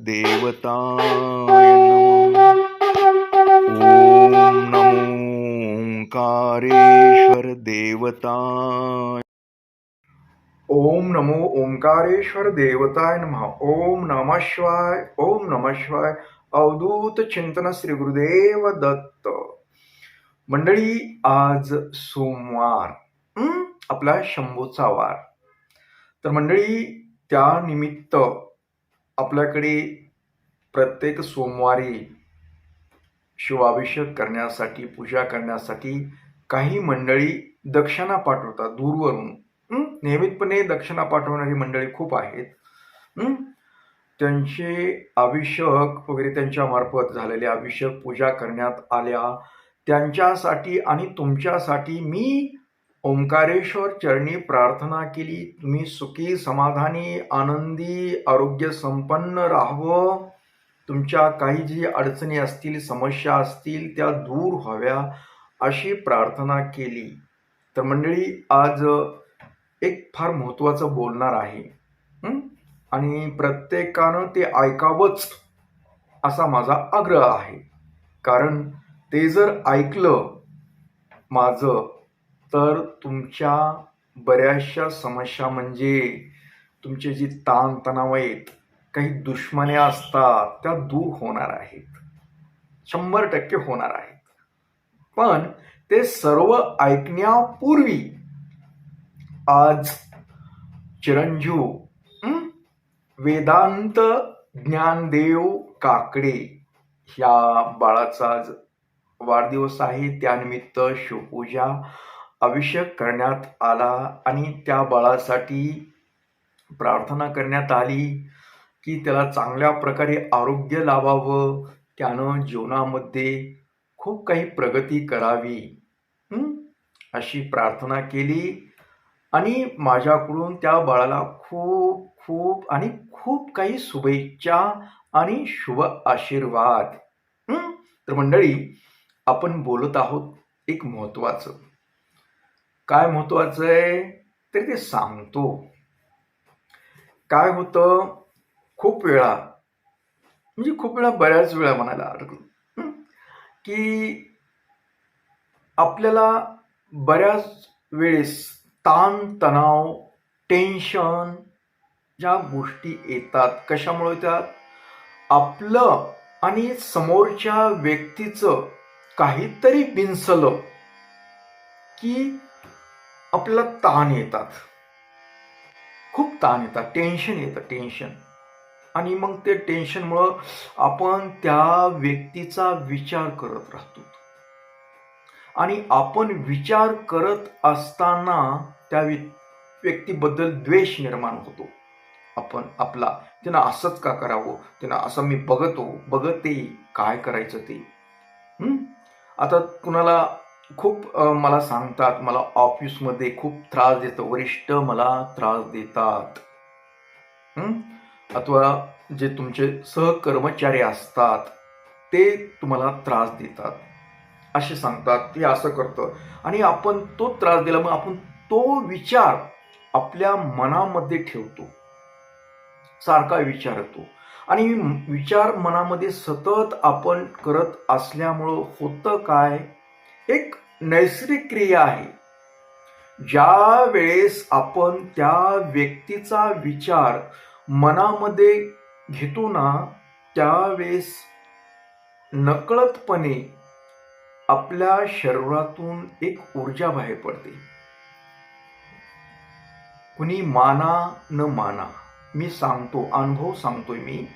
देवताय नमः। ॐ नमो ओंकारेश्वर देवताय। ओम नमो ओंकारेश्वर देवताय नमः। ओम नमः शिवाय ओम नमः शिवाय अवधूत चिंतन श्री गुरुदेव दत्त। मंडळी आज सोमवार आपला शंभूचा वार. तर मंडळी त्या निमित्त आपल्याकडे प्रत्येक सोमवारी शिवाभिषेक करण्यासाठी पूजा करण्यासाठी काही मंडळी दक्षिणा पाठवतात दूरवरून. नियमितपणे दक्षिणा पाठवणारी मंडळी खूप आहेत. त्यांचे अभिषेक वगैरे त्यांच्या मार्फत झालेले अभिषेक पूजा करण्यात आल्या. त्यांच्यासाठी आणि तुमच्यासाठी मी ओंकारेश्वर चरणी प्रार्थना केली. तुम्ही सुखी समाधानी आनंदी आरोग्य संपन्न राहावं. तुमच्या काही जी अडचणी असतील समस्या असतील त्या दूर व्हाव्या अशी प्रार्थना केली. तर मंडळी आज एक फार महत्त्वाचं बोलणार आहे. आणि प्रत्येकानं ते ऐकावंच असा माझा आग्रह आहे. कारण ते जर ऐकलं माझं तर तुमच्या बऱ्याचशा समस्या म्हणजे तुमचे जी ताणतणाव आहेत काही दुश्मन्या असतात त्या दूर होणार आहेत. शंभर टक्के होणार आहेत. पण ते सर्व ऐकण्यापूर्वी आज चिरंजीव वेदांत ज्ञानदेव काकडे ह्या बाळाचा आज वाढदिवस आहे. त्यानिमित्त शिवपूजा अभिषेक करण्यात आला आणि त्या बाळासाठी प्रार्थना करण्यात आली की त्याला चांगल्या प्रकारे आरोग्य लावावं. त्यानं जीवनामध्ये खूप काही प्रगती करावी अशी प्रार्थना केली. आणि माझ्याकडून त्या बाळाला खूप खूप आणि खूप काही शुभेच्छा आणि शुभ आशीर्वाद तर मंडळी आपण बोलत आहोत एक महत्वाचं काय महत्वाचं आहे तर ते सांगतो. काय होतं खूप वेळा म्हणजे खूप वेळा बऱ्याच वेळा म्हणायला हरकत की आपल्याला बऱ्याच वेळेस ताण तणाव टेन्शन ज्या गोष्टी येतात कशामुळे येतात? आपलं आणि समोरच्या व्यक्तीचं काहीतरी बिनसलं की आपल्याला ताण येतात. खूप ताण येतात. टेन्शन येतं. टेन्शन आणि मग ते टेन्शनमुळं आपण त्या व्यक्तीचा विचार करत राहतो. आणि आपण विचार करत असताना त्या व्य- व्यक्तीबद्दल द्वेष निर्माण होतो. आपण आपला त्यांना असंच का करावं? त्यांना असं मी बघतो. बघते. काय करायचं ते. आता कुणाला खूप मला सांगतात मला ऑफिसमध्ये खूप त्रास देतं वरिष्ठ मला त्रास देतात. अथवा जे तुमचे सहकर्मचारी असतात ते तुम्हाला त्रास देतात. असे सांगतात ते असं करतं. आणि आपण तो त्रास दिला मग आपण तो विचार आपल्या मनामध्ये ठेवतो. सारखा विचार येतो. आणि विचार मनामध्ये सतत आपण करत असल्यामुळं होतं काय? एक नैसर्गिक क्रिया आहे. ज्या वेळेस आपण त्या व्यक्तीचा विचार मनामध्ये घेतो ना त्यावेळेस नकळतपणे आपल्या शरीरातून एक ऊर्जा बाहेर पडते. कुणी माना न माना मी सांगतो अनुभव सांगतोय मी.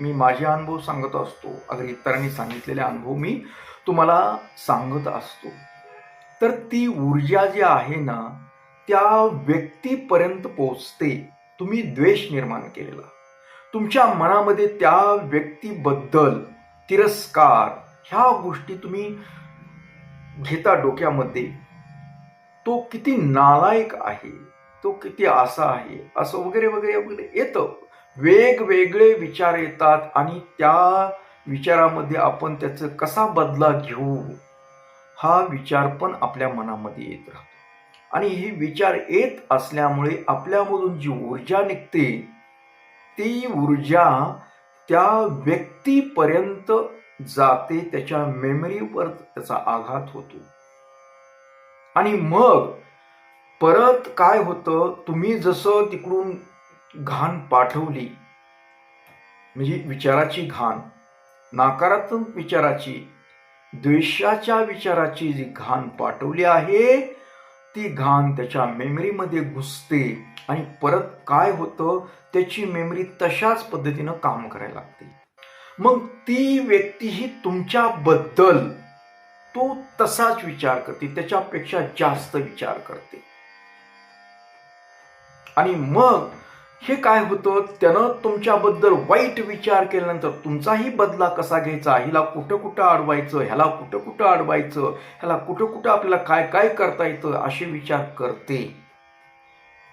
मी माझे अनुभव सांगत असतो. अगदी इतरांनी सांगितलेले अनुभव मी तुम्हाला सांगत असतो. तर ती ऊर्जा जी आहे ना त्या व्यक्तीपर्यंत पोचते तुम्ही द्वेष निर्माण केलेला. तुमच्या मनामध्ये त्या व्यक्तीबद्दल तिरस्कार ह्या गोष्टी तुम्ही घेता डोक्यामध्ये. तो किती नालायक आहे तो किती असा आहे असं वगैरे वगैरे वगैरे येतं. वेगवेगळे विचार येतात आणि त्या विचारामध्ये आपण त्याचं कसा बदला घेऊ हा विचार पण आपल्या मनामध्ये येत राहतो. आणि हे विचार येत असल्यामुळे आपल्यामधून जी ऊर्जा निघते ती ऊर्जा त्या व्यक्तीपर्यंत जाते त्याच्या मेमरीवर त्याचा आघात होतो. आणि मग परत काय होतं तुम्ही जसं तिकडून घाण पाठवली म्हणजे विचाराची घाण नकारात्मक विचाराची द्वेषाच्या विचाराची जी घाण पाठवली आहे ती घाण त्याच्या मेमरीमध्ये घुसते आणि परत काय होतं त्याची मेमरी तशाच पद्धतीनं काम करायला लागते. मग ती व्यक्ती ही तुमच्याबद्दल तो तसाच विचार करते त्याच्यापेक्षा जास्त विचार करते. आणि मग हे काय होतं? त्यानं तुमच्याबद्दल वाईट विचार केल्यानंतर तुमचाही बदला कसा घ्यायचा? हिला कुठं कुठं अडवायचं? ह्याला कुठं कुठं अडवायचं? ह्याला कुठं कुठं आपल्याला काय काय करता येतं? असे विचार करते.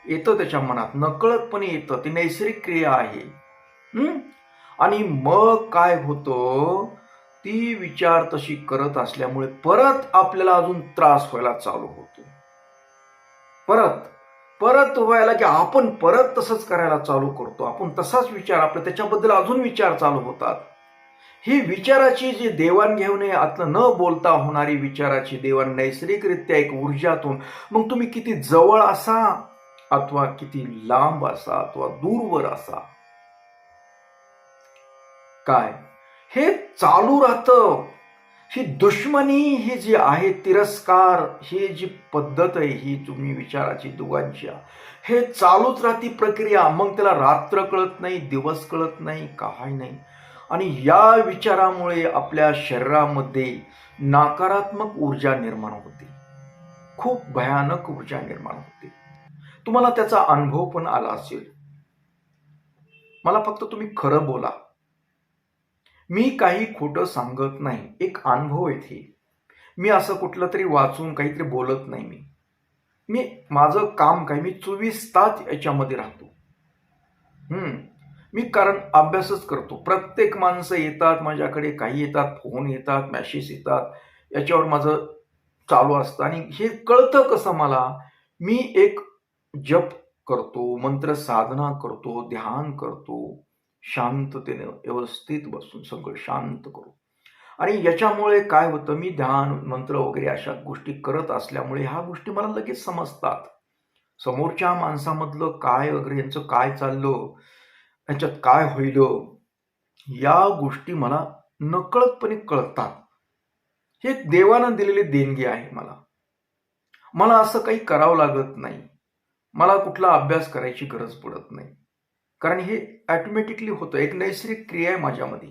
येतं त्याच्या मनात. नकळतपणे येतं. ती नैसर्गिक क्रिया आहे. आणि मग काय होतं? ती विचार तशी करत असल्यामुळे परत आपल्याला अजून त्रास व्हायला चालू होतो. परत. परत व्हायला की आपण परत तसंच करायला चालू करतो. आपण तसाच विचार आपलं त्याच्याबद्दल अजून विचार चालू होतात. ही विचाराची जी देवाणघेवाण आहे आतलं न बोलता होणारी विचाराची देवाण नैसर्गिकरित्या एक ऊर्जातून मग तुम्ही किती जवळ असा अथवा किती लांब असा अथवा दूरवर असा? काय? हे चालू राहतं. ही दुश्मनी ही जी आहे तिरस्कार ही जी पद्धत आहे ही तुम्ही विचाराची दोघांची हे चालूच राहती प्रक्रिया. मग त्याला रात्र कळत नाही दिवस कळत नाही काही नाही. आणि या विचारामुळे आपल्या शरीरामध्ये नकारात्मक ऊर्जा निर्माण होते. खूप भयानक ऊर्जा निर्माण होते. तुम्हाला त्याचा अनुभव पण आला असेल. मला फक्त तुम्ही खरं बोला. मी काही खोटं सांगत नाही. एक अनुभव येथे. मी असं कुठलं तरी वाचून काहीतरी बोलत नाही मी. मी माझं काम काय? मी चोवीस तास याच्यामध्ये राहतो. मी कारण अभ्यासच करतो. प्रत्येक माणसं येतात माझ्याकडे काही येतात फोन येतात मॅसेज येतात. याच्यावर माझं चालू असतं. आणि हे कळतं कसं मला? मी एक जप करतो मंत्र साधना करतो ध्यान करतो. शांततेने व्यवस्थित बसून सगळं शांत करू. आणि याच्यामुळे काय होतं मी ध्यान मंत्र वगैरे अशा गोष्टी करत असल्यामुळे ह्या गोष्टी मला लगेच समजतात. समोरच्या माणसामधलं काय वगैरे यांचं काय चाललं यांच्यात काय होईल या गोष्टी मला नकळतपणे कळतात. हे देवानं दिलेली देणगी आहे मला. मला असं काही करावं लागत नाही. मला कुठला अभ्यास करायची गरज पडत नाही. कारण हे ॲटोमॅटिकली होतं. एक नैसर्गिक क्रिया आहे माझ्यामध्ये.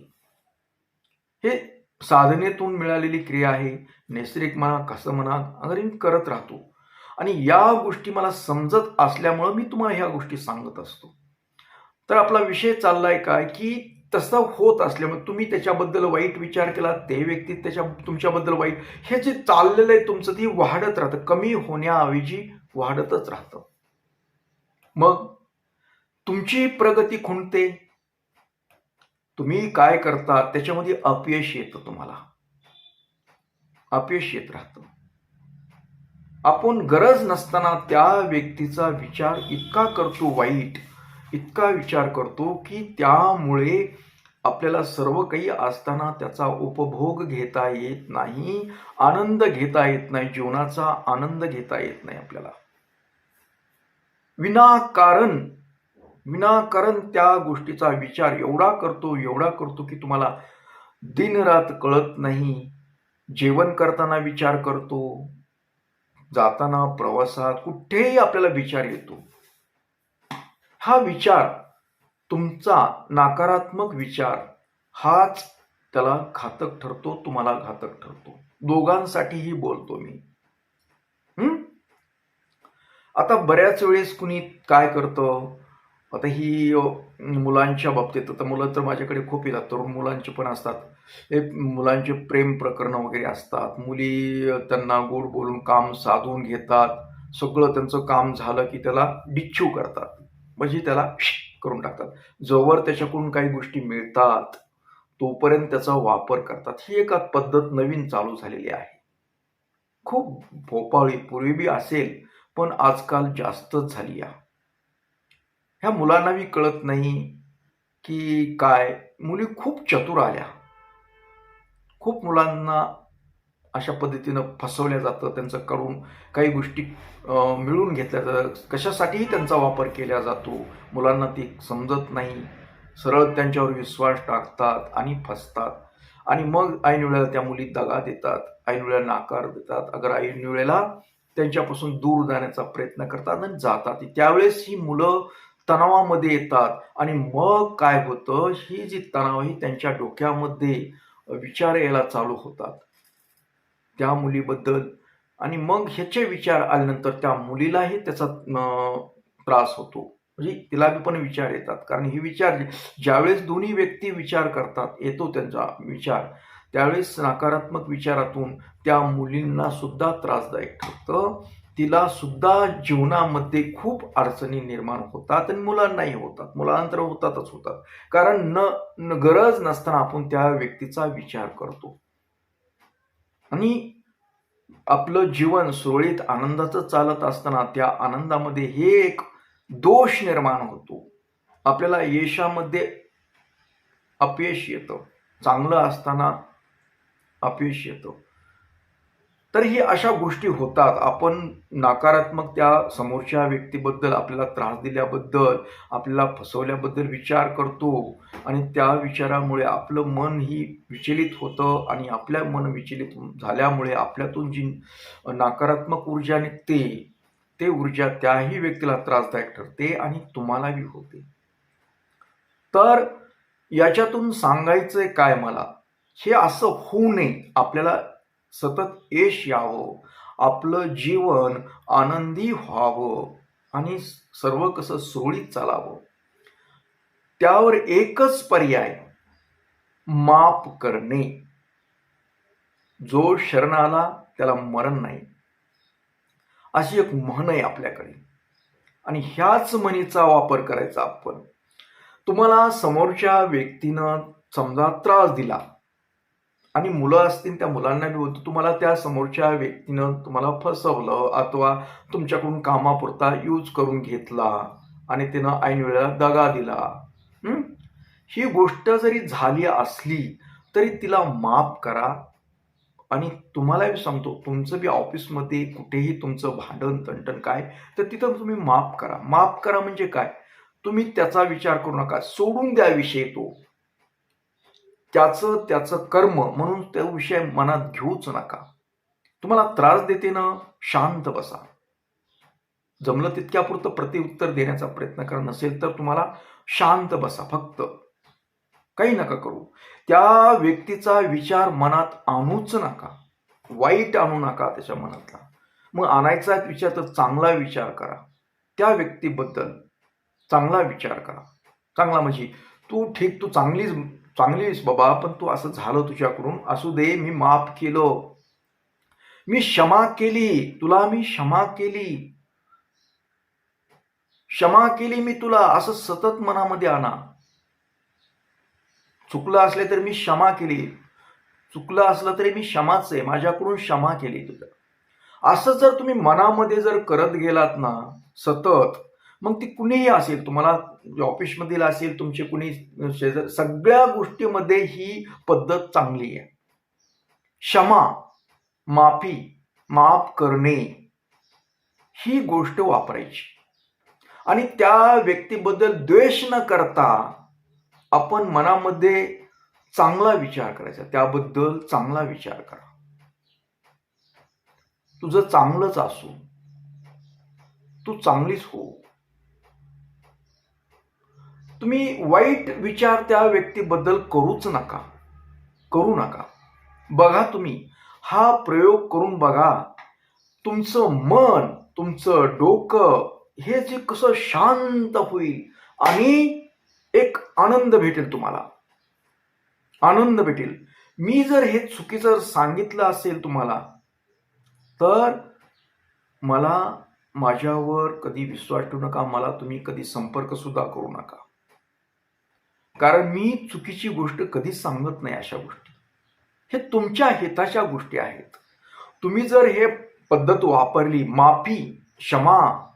हे साधनेतून मिळालेली क्रिया आहे. नैसर्गिक म्हणा कसं म्हणा अगर मी करत राहतो. आणि या गोष्टी मला समजत असल्यामुळं मी तुम्हाला ह्या गोष्टी सांगत असतो. तर आपला विषय चाललाय काय की तसं होत असल्यामुळे तुम्ही त्याच्याबद्दल वाईट विचार केला ते व्यक्ती त्याच्या तुमच्याबद्दल वाईट हे जे चाललेलं आहे तुमचं ती वाढत राहतं. कमी होण्याऐवजी वाढतच राहतं. मग तुमची प्रगती खुंटते. तुम्ही काय करता त्याच्यामध्ये अपयश येतं तुम्हाला. अपयश येत राहतं. आपण गरज नसताना त्या व्यक्तीचा विचार इतका करतो वाईट इतका विचार करतो की त्यामुळे आपल्याला सर्व काही असताना त्याचा उपभोग घेता येत नाही आनंद घेता येत नाही जीवनाचा आनंद घेता येत नाही आपल्याला. विनाकारण विनाकारण त्या गोष्टीचा विचार एवढा करतो एवढा करतो की तुम्हाला दिनरात कळत नाही. जेवण करताना विचार करतो. जाताना प्रवासात कुठेही आपल्याला विचार येतो. हा विचार तुमचा नकारात्मक विचार हाच त्याला घातक ठरतो तुम्हाला घातक ठरतो. दोघांसाठीही बोलतो मी. हम्म आता बऱ्याच वेळेस कुणी काय करतं? आता ही मुलांच्या बाबतीत आता मुलं तर माझ्याकडे खूप येतात तरुण मुलांचे पण असतात. हे मुलांचे प्रेम प्रकरणं वगैरे असतात. मुली त्यांना गोड बोलून काम साधून घेतात. सगळं त्यांचं काम झालं की त्याला डिच्छू करतात. म्हणजे त्याला करून टाकतात. जोवर त्याच्याकडून काही गोष्टी मिळतात तोपर्यंत त्याचा वापर करतात. ही एक पद्धत नवीन चालू झालेली आहे. खूप भोपाळी पूर्वी बी असेल पण आजकाल जास्तच झाली आहे. ह्या मुलांनाही कळत नाही की काय. मुली खूप चतुर आल्या. खूप मुलांना अशा पद्धतीनं फसवल्या जातं त्यांचं करून काही गोष्टी मिळून घेतल्या जातात. कशासाठीही त्यांचा वापर केला जातो. मुलांना ती समजत नाही. सरळ त्यांच्यावर विश्वास टाकतात आणि फसतात. आणि मग ऐनवेळेला त्या मुली दगा देतात ऐनवेळेला नाकार देतात. अगर ऐनवेळेला त्यांच्यापासून दूर जाण्याचा प्रयत्न करतात आणि जातात. त्यावेळेस ही मुलं तणावामध्ये येतात. आणि मग काय होतं? ही जी तणाव ही त्यांच्या डोक्यामध्ये विचार यायला चालू होतात. त्या मुलीबद्दल. आणि मग ह्याचे विचार आल्यानंतर त्या मुलीलाही त्याचा त्रास होतो. म्हणजे तिला पण विचार येतात. कारण हे विचार ज्यावेळेस दोन्ही व्यक्ती विचार करतात येतो त्यांचा विचार. त्यावेळेस नकारात्मक विचारातून त्या मुलींना सुद्धा त्रासदायक ठरतं. तिला सुद्धा जीवनामध्ये खूप अडचणी निर्माण होतात आणि मुलांनाही होतात. मुलांतर होतातच होतात. कारण न न- गरज नसताना आपण त्या व्यक्तीचा विचार करतो. आणि आपलं जीवन सुरळीत आनंदाचं चालत असताना त्या आनंदामध्ये हे एक दोष निर्माण होतो. आपल्याला यशामध्ये अपयश येतं. चांगलं असताना अपयश येतं. तर ही अशा गोष्टी होतात. आपण नकारात्मक त्या समोरच्या व्यक्तीबद्दल आपल्याला त्रास दिल्याबद्दल आपल्याला फसवल्याबद्दल विचार करतो आणि त्या विचारामुळे आपलं मन ही विचलित होतं आणि आपल्या मन विचलित झाल्यामुळे आपल्यातून जी नकारात्मक ऊर्जा निघते ते ऊर्जा त्याही व्यक्तीला त्रासदायक ठरते आणि तुम्हालाही होते. तर याच्यातून सांगायचंय काय मला? हे असं होऊ नये. आपल्याला सतत यश यावं. आपलं जीवन आनंदी व्हावं आणि सर्व कसं सुरळीत चालावं. त्यावर एकच पर्याय माप करणे. जो शरण आला त्याला मरण नाही. अशी एक म्हण आहे आपल्याकडे. आणि ह्याच म्हणीचा वापर करायचा आपण. तुम्हाला समोरच्या व्यक्तीनं समजा त्रास दिला. आणि मुलं असतील त्या मुलांना बी होतं तुम्हाला त्या समोरच्या व्यक्तीनं तुम्हाला फसवलं अथवा तुमच्याकडून कामापुरता यूज करून घेतला आणि तिनं ऐन वेळेला दगा दिला. ही? गोष्ट जरी झाली असली तरी तिला माफ करा. आणि तुम्हाला बी सांगतो तुमचं बी ऑफिसमध्ये कुठेही तुमचं भांडण तंटण काय तर तिथं तुम्ही माफ करा. माफ करा म्हणजे काय? तुम्ही त्याचा विचार करू नका. सोडून द्या विषय तो. त्याचं त्याचं कर्म म्हणून तो विषय मनात घेऊच नका. तुम्हाला त्रास देते ना शांत बसा. जमलं तितक्यापुरतं प्रतिउत्तर देण्याचा प्रयत्न करा नसेल तर तुम्हाला शांत बसा फक्त. काही नका करू. त्या व्यक्तीचा विचार मनात आणूच नका. वाईट आणू नका त्याच्या मनातला. मग आणायचा विचार तर चांगला विचार करा. त्या व्यक्तीबद्दल चांगला विचार करा. चांगला म्हणजे तू ठीक तू चांगलीच चांगलीस बाबा पण तू असं झालं तुझ्याकडून. असू दे मी माफ केलं. मी क्षमा केली. तुला मी क्षमा केली. क्षमा केली मी तुला असं सतत मनामध्ये आणा. चुकलं असले तर मी क्षमा केली. चुकलं असलं तरी मी क्षमाच आहे. माझ्याकडून क्षमा केली तुझं. असं जर तुम्ही मनामध्ये जर करत गेलात ना सतत मग ती कुणीही असेल तुम्हाला ऑफिसमधील असेल तुमचे कुणी शेजार सगळ्या गोष्टीमध्ये ही पद्धत चांगली आहे. क्षमा माफी माफ करणे ही गोष्ट वापरायची. आणि त्या व्यक्तीबद्दल द्वेष न करता आपण मनामध्ये चांगला विचार करायचा. त्याबद्दल चांगला विचार करा. तुझं चांगलंच असू. तू चांगलीच हो. तुम्ही वाईट विचार त्या व्यक्तीबद्दल करूच नका. करू नका. बघा तुम्ही हा प्रयोग करून बघा. तुमचं मन तुमचं डोकं हे जे कसं शांत होईल आणि एक आनंद भेटेल तुम्हाला. आनंद भेटेल. मी जर हे चुकीचं सांगितलं असेल तुम्हाला तर मला माझ्यावर कधी विश्वास ठेवू नका मला तुम्ही कधी संपर्क सुद्धा करू नका. कारण मी चुकीची गोष्ट कधीच सांगत नाही अशा गोष्टी. हे तुमच्या हिताच्या गोष्टी आहेत. तुम्ही जर हे पद्धत वापरली माफी क्षमा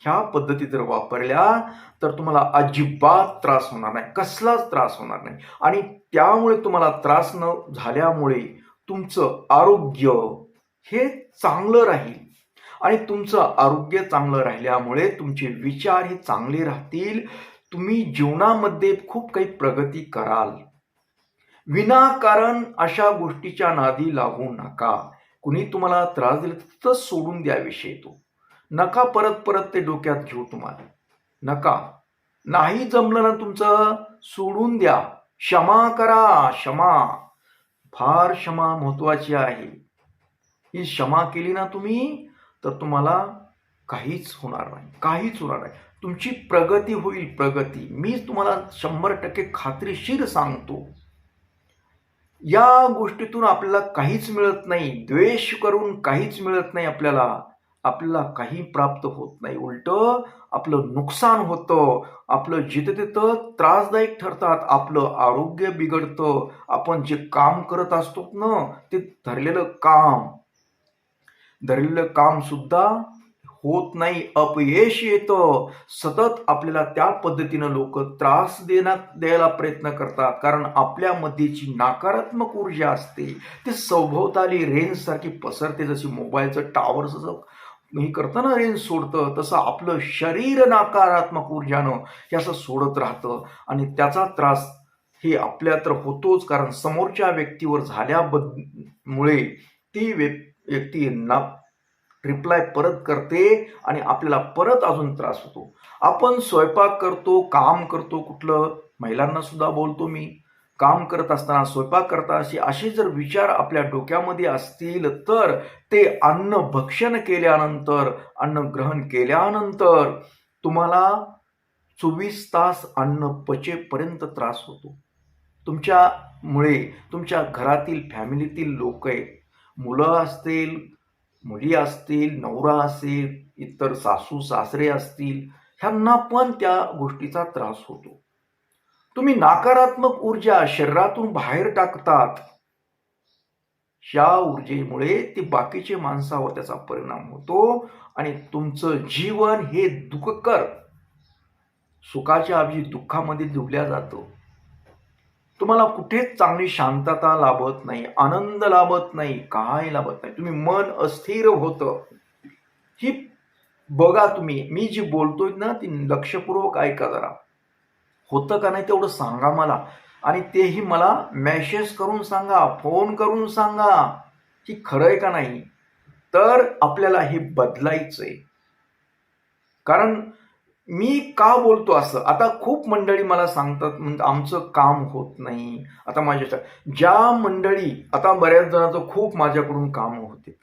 ह्या पद्धती जर वापरल्या तर तुम्हाला अजिबात त्रास होणार नाही. कसलाच त्रास होणार नाही. आणि त्यामुळे तुम्हाला त्रास न झाल्यामुळे तुमचं आरोग्य हे चांगलं राहील. आणि तुमचं आरोग्य चांगलं राहिल्यामुळे तुमचे विचार हे चांगले राहतील. तुम्ही जीवनामध्ये खूप काही प्रगती कराल. विनाकारण अशा गोष्टीच्या नादी लागू नका. कुणी तुम्हाला त्रास दिला तर सोडून द्या विषय तो. नका परत परत ते डोक्यात घेऊ तुम्हाला. नका. नाही जमलं ना तुमचं सोडून द्या. क्षमा करा क्षमा. फार क्षमा महत्वाची आहे. ही क्षमा केली ना तुम्ही तर तुम्हाला काहीच होणार नाही. काहीच होणार नाही. तुमची प्रगती होईल प्रगती. मी तुम्हाला शंभर टक्के खात्रीशीर सांगतो. या गोष्टीतून आपल्याला काहीच मिळत नाही. द्वेष करून काहीच मिळत नाही आपल्याला. आपल्याला काही प्राप्त होत नाही. उलट आपलं नुकसान होतं. आपलं जिथं तिथं त्रासदायक ठरतात. आपलं आरोग्य बिघडतं. आपण जे काम करत असतो ना ते धरलेलं काम. धरलेलं काम सुद्धा होत नाही अपयश येतं. सतत आपल्याला त्या पद्धतीनं लोक त्रास देण्यात द्यायला प्रयत्न करतात. कारण आपल्यामध्ये जी नकारात्मक ऊर्जा असते. ती सभोवताली रेंजसारखी पसरते. जशी मोबाईलचं टावर जसं हे करताना रेंज सोडतं तसं आपलं शरीर नकारात्मक ऊर्जानं हे असं सोडत राहतं. आणि त्याचा त्रास हे आपल्या तर होतोच. कारण समोरच्या व्यक्तीवर झाल्याबद मुळे ती व्यक्ती ना रिप्लाय परत करते आणि आपल्याला परत अजून त्रास होतो. आपण स्वयंपाक करतो काम करतो कुठलं महिलांना सुद्धा बोलतो मी. काम करत असताना स्वयंपाक करता असे असे जर विचार आपल्या डोक्यामध्ये असतील तर ते अन्न भक्षण केल्यानंतर अन्न ग्रहण केल्यानंतर तुम्हाला चोवीस तास अन्न पचेपर्यंत त्रास होतो. तुमच्यामुळे तुमच्या घरातील फॅमिलीतील लोक आहेत. मुलं असतील मुली असतील नवरा असेल इतर सासू सासरे असतील ह्यांना पण त्या गोष्टीचा त्रास होतो. तुम्ही नकारात्मक ऊर्जा शरीरातून बाहेर टाकतात. या ऊर्जेमुळे ती बाकीचे माणसावर त्याचा परिणाम होतो आणि तुमचं जीवन हे दुःखकर सुखाच्या ऐवजी दुःखामध्ये डुबल्या जातो. तुम्हाला कुठेच चांगली शांतता लाभत नाही आनंद लाभत नाही काय लाभत नाही. तुम्ही मन अस्थिर होतं. ही बघा तुम्ही मी जी बोलतोय ना ती लक्षपूर्वक ऐका जरा. होतं का नाही तेवढं सांगा मला. आणि तेही मला मेसेज करून सांगा फोन करून सांगा की खरं आहे का नाही? तर आपल्याला हे बदलायचं आहे कारण मी का बोलतो असं? आता खूप मंडळी मला सांगतात म्हणजे आमचं काम होत नाही. आता माझ्या ज्या मंडळी आता बऱ्याच जणांचं खूप माझ्याकडून काम होते.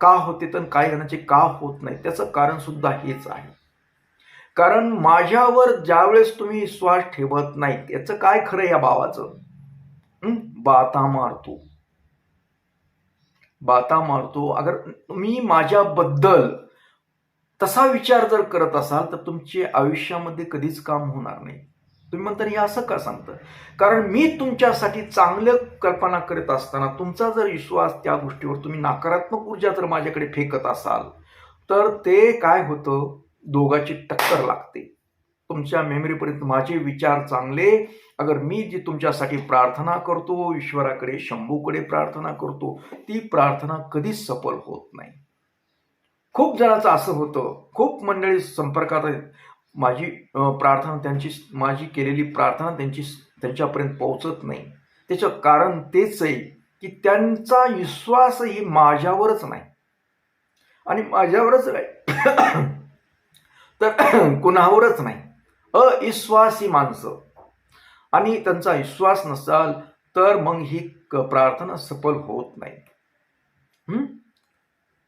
का होते तर काही जणांचे का होत नाही? त्याचं कारण सुद्धा हेच आहे. कारण माझ्यावर ज्यावेळेस तुम्ही विश्वास ठेवत नाही याचं काय खरं या भावाचं? बाता मारतो. बाता मारतो. अगर मी माझ्याबद्दल तसा विचार जर करत असाल तर तुमचे आयुष्यामध्ये कधीच काम होणार नाही. तुम्ही म्हणता हे असं का सांगतं? कारण मी तुमच्यासाठी चांगलं कल्पना करत असताना तुमचा जर विश्वास त्या गोष्टीवर तुम्ही नकारात्मक ऊर्जा जर माझ्याकडे फेकत असाल तर ते काय होतं? दोघाची टक्कर लागते. तुमच्या मेमरीपर्यंत माझे विचार चांगले अगर मी जी तुमच्यासाठी प्रार्थना करतो ईश्वराकडे शंभूकडे प्रार्थना करतो ती प्रार्थना कधीच सफल होत नाही. खूप जणांचं असं होतं. खूप मंडळी संपर्कात आहेत. माझी प्रार्थना त्यांची माझी केलेली प्रार्थना त्यांची त्यांच्यापर्यंत पोहोचत नाही. त्याचं कारण तेच आहे की त्यांचा विश्वासही माझ्यावरच नाही. आणि माझ्यावरच नाही. तर कुणावरच नाही. अविश्वासी माणसं. आणि त्यांचा विश्वास नसाल तर मग ही क- प्रार्थना सफल होत नाही.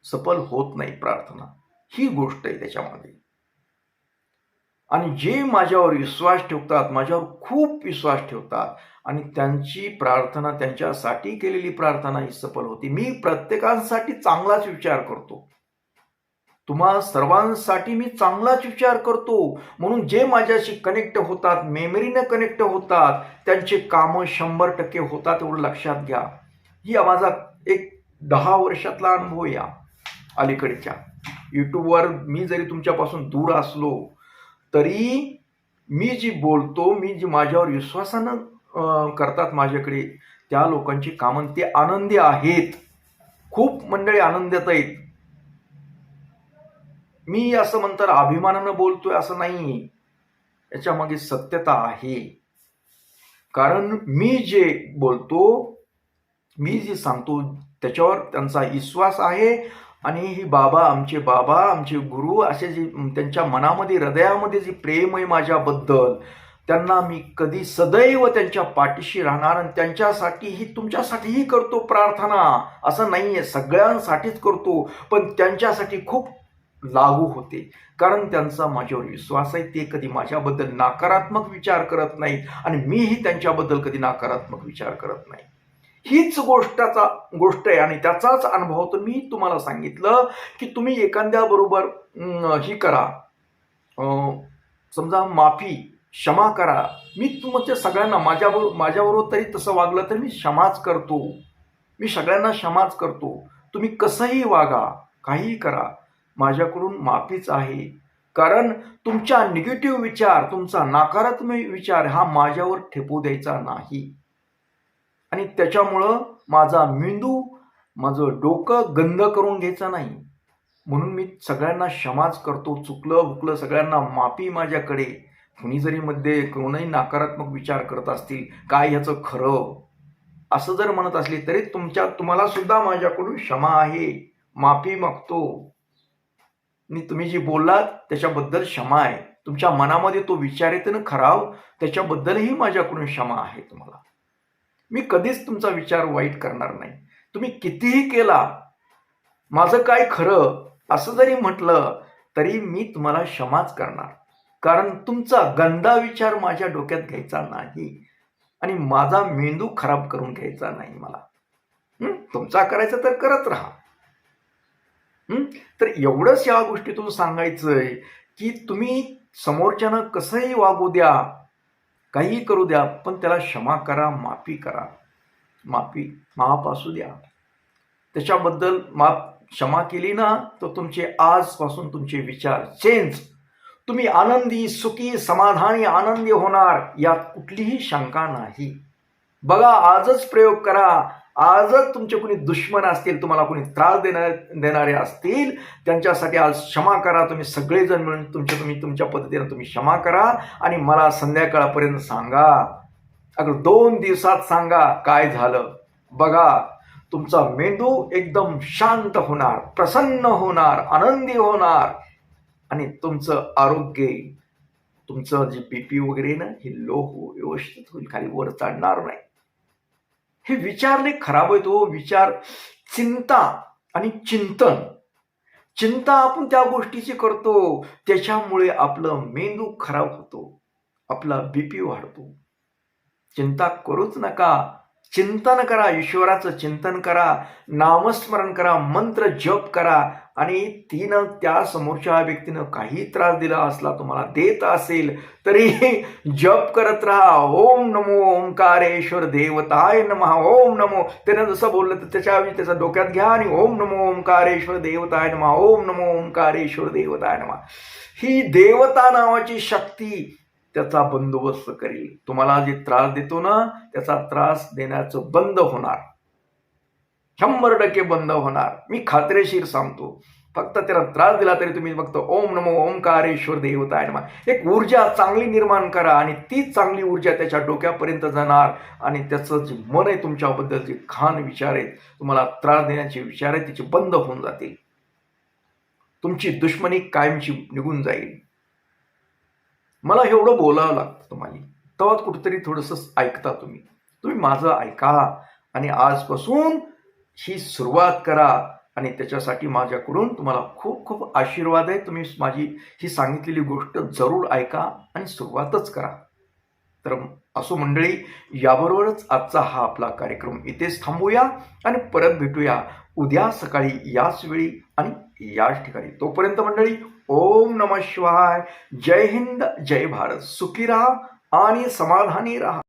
सफल होत नाही प्रार्थना. ही गोष्ट आहे त्याच्यामध्ये. आणि जे माझ्यावर विश्वास ठेवतात माझ्यावर खूप विश्वास ठेवतात आणि त्यांची प्रार्थना त्यांच्यासाठी केलेली प्रार्थना ही सफल होती. मी प्रत्येकांसाठी चांगलाच विचार करतो. तुम्हा सर्वांसाठी मी चांगलाच विचार करतो. म्हणून जे माझ्याशी कनेक्ट होतात मेमरीनं कनेक्ट होतात त्यांचे कामं शंभर टक्के होतात एवढं लक्षात घ्या. ही माझा एक दहा वर्षातला अनुभव या. अलीकडच्या. यूट्यूबवर मी जरी तुमच्यापासून दूर असलो तरी मी जी बोलतो मी जी माझ्यावर विश्वासानं करतात माझ्याकडे त्या लोकांची कामं ते आनंदी आहेत. खूप मंडळी आनंदात आहेत. मी असं म्हणतात अभिमानानं बोलतोय असं नाही. याच्यामागे सत्यता आहे. कारण मी जे बोलतो मी जे सांगतो त्याच्यावर त्यांचा विश्वास आहे. आणि ही बाबा आमचे बाबा आमचे गुरु असे जे त्यांच्या मनामध्ये हृदयामध्ये जे प्रेम आहे माझ्याबद्दल त्यांना मी कधी सदैव त्यांच्या पाठीशी राहणार आणि त्यांच्यासाठीही तुमच्यासाठीही करतो प्रार्थना. असं नाही आहे सगळ्यांसाठीच करतो पण त्यांच्यासाठी खूप लागू होते. कारण त्यांचा माझ्यावर विश्वास आहे ते कधी माझ्याबद्दल नकारात्मक विचार करत नाहीत आणि मीही त्यांच्याबद्दल कधी नकारात्मक विचार करत नाही. हीच गोष्टाचा गोष्ट आहे. आणि त्याचाच अनुभव तर मी तुम्हाला सांगितलं की तुम्ही एखाद्याबरोबर ही करा. समजा माफी क्षमा करा. मी तुमच्या सगळ्यांना माझ्याबरोबर माझ्याबरोबर तरी तसं वागलं तर मी क्षमाच करतो. मी सगळ्यांना क्षमाच करतो. तुम्ही कसंही वागा काहीही करा. माझ्याकडून माफीच आहे. कारण तुमचा निगेटिव्ह विचार तुमचा नकारात्मक विचार हा माझ्यावर ठेपू द्यायचा नाही. आणि त्याच्यामुळं माझा मेंदू माझं डोकं गंद करून घ्यायचं नाही. म्हणून मी सगळ्यांना क्षमाच करतो. चुकलं हुकलं सगळ्यांना माफी माझ्याकडे. कुणी जरी मध्ये कोणही नकारात्मक विचार करत असतील काय ह्याचं खरं? असं जर म्हणत असले तरी तुमच्या तुम्हाला सुद्धा माझ्याकडून क्षमा आहे. माफी मागतो. मी तुम्ही जी बोललात त्याच्याबद्दल क्षमा आहे. तुमच्या मनामध्ये तो विचार येते ना खराव त्याच्याबद्दलही माझ्याकडून क्षमा आहे तुम्हाला. मी कधीच तुमचा विचार वाईट करणार नाही. तुम्ही कितीही केला माझं काय खरं असं जरी म्हटलं तरी मी तुम्हाला क्षमाच करणार. कारण तुमचा गंदा विचार माझ्या डोक्यात घ्यायचा नाही आणि माझा मेंदू खराब करून घ्यायचा नाही मला. तुमचा करायचा तर करत राहा. तर एवढंच या गोष्टीतून सांगायचंय की तुम्ही समोरच्यानं कसंही वागू द्या काहीही करू द्या पण त्याला क्षमा करा माफी करा. माफी माफ असू द्या. त्याच्याबद्दल माफ क्षमा केली ना तर तुमचे आजपासून तुमचे विचार चेंज तुम्ही आनंदी सुखी समाधानी आनंदी होणार यात कुठलीही शंका नाही. बघा आजच प्रयोग करा. आजच तुमचे कोणी दुश्मन असतील तुम्हाला कोणी त्रास देणार देणारे असतील त्यांच्यासाठी आज क्षमा करा. तुम्ही सगळेजण मिळून तुमच्या तुम्ही तुमच्या पद्धतीनं तुम्ही क्षमा करा आणि मला संध्याकाळपर्यंत सांगा. अगर दोन दिवसात सांगा काय झालं. बघा तुमचा मेंदू एकदम शांत होणार प्रसन्न होणार आनंदी होणार आणि तुमचं आरोग्य तुमचं जे बी पी वगैरे ना हे लो व्यवस्थित होईल खाली वर चढणार नाही. हे विचारले खराब आहे तो हो. विचार चिंता आणि चिंतन. चिंता आपण त्या गोष्टीची करतो. त्याच्यामुळे आपलं मेंदू खराब होतो. आपला बीपी वाढतो. चिंता करूच नका. चिंतन करा. ईश्वराचं चिंतन करा. नामस्मरण करा. मंत्र जप करा. आणि तिनं त्या समोरच्या व्यक्तीनं काही त्रास दिला असला तुम्हाला देत असेल तरी जप करत राहा. ओम नमो ओंकारेश्वर देवताय नमः. ओम नमो. त्यानं जसं बोललं तर त्याच्या त्याचा डोक्यात घ्या आणि ओम नमो ओंकारेश्वर देवताय नमः. ओम नमो ओंकारेश्वर देवताय नमः. ही देवता नावाची शक्ती त्याचा बंदोबस्त करेल. तुम्हाला जे त्रास देतो ना त्याचा त्रास देण्याचं बंद होणार. शंभर टक्के बंद होणार. मी खात्रीशीर सांगतो. फक्त त्याला त्रास दिला तरी तुम्ही फक्त ओम नमो ओंकारेश्वर देवताय नमा. एक ऊर्जा चांगली निर्माण करा आणि ती चांगली ऊर्जा त्याच्या डोक्यापर्यंत जाणार आणि त्याचं जे मन आहे तुमच्याबद्दल जे खान विचार आहेत तुम्हाला त्रास देण्याचे विचार आहेत त्याचे बंद होऊन जातील. तुमची दुश्मनी कायमची निघून जाईल. मला एवढं बोलावं लागतं तुम्हाला. तेव्हा कुठेतरी थोडंसं ऐकता तुम्ही. तुम्ही माझं ऐका आणि आजपासून ही सुरुवात करा आणि त्याच्यासाठी माझ्याकडून तुम्हाला खूप खूप आशीर्वाद आहे. तुम्ही माझी ही सांगितलेली गोष्ट जरूर ऐका आणि सुरुवातच करा. तर असो मंडळी याबरोबरच आजचा हा आपला कार्यक्रम इथेच थांबूया आणि परत भेटूया उद्या सकाळी याच वेळी आणि याच ठिकाणी. तोपर्यंत मंडळी ओम नम शिवाय. जय हिंद जय भारत. सुखी राहा आणि समाधानी राहा.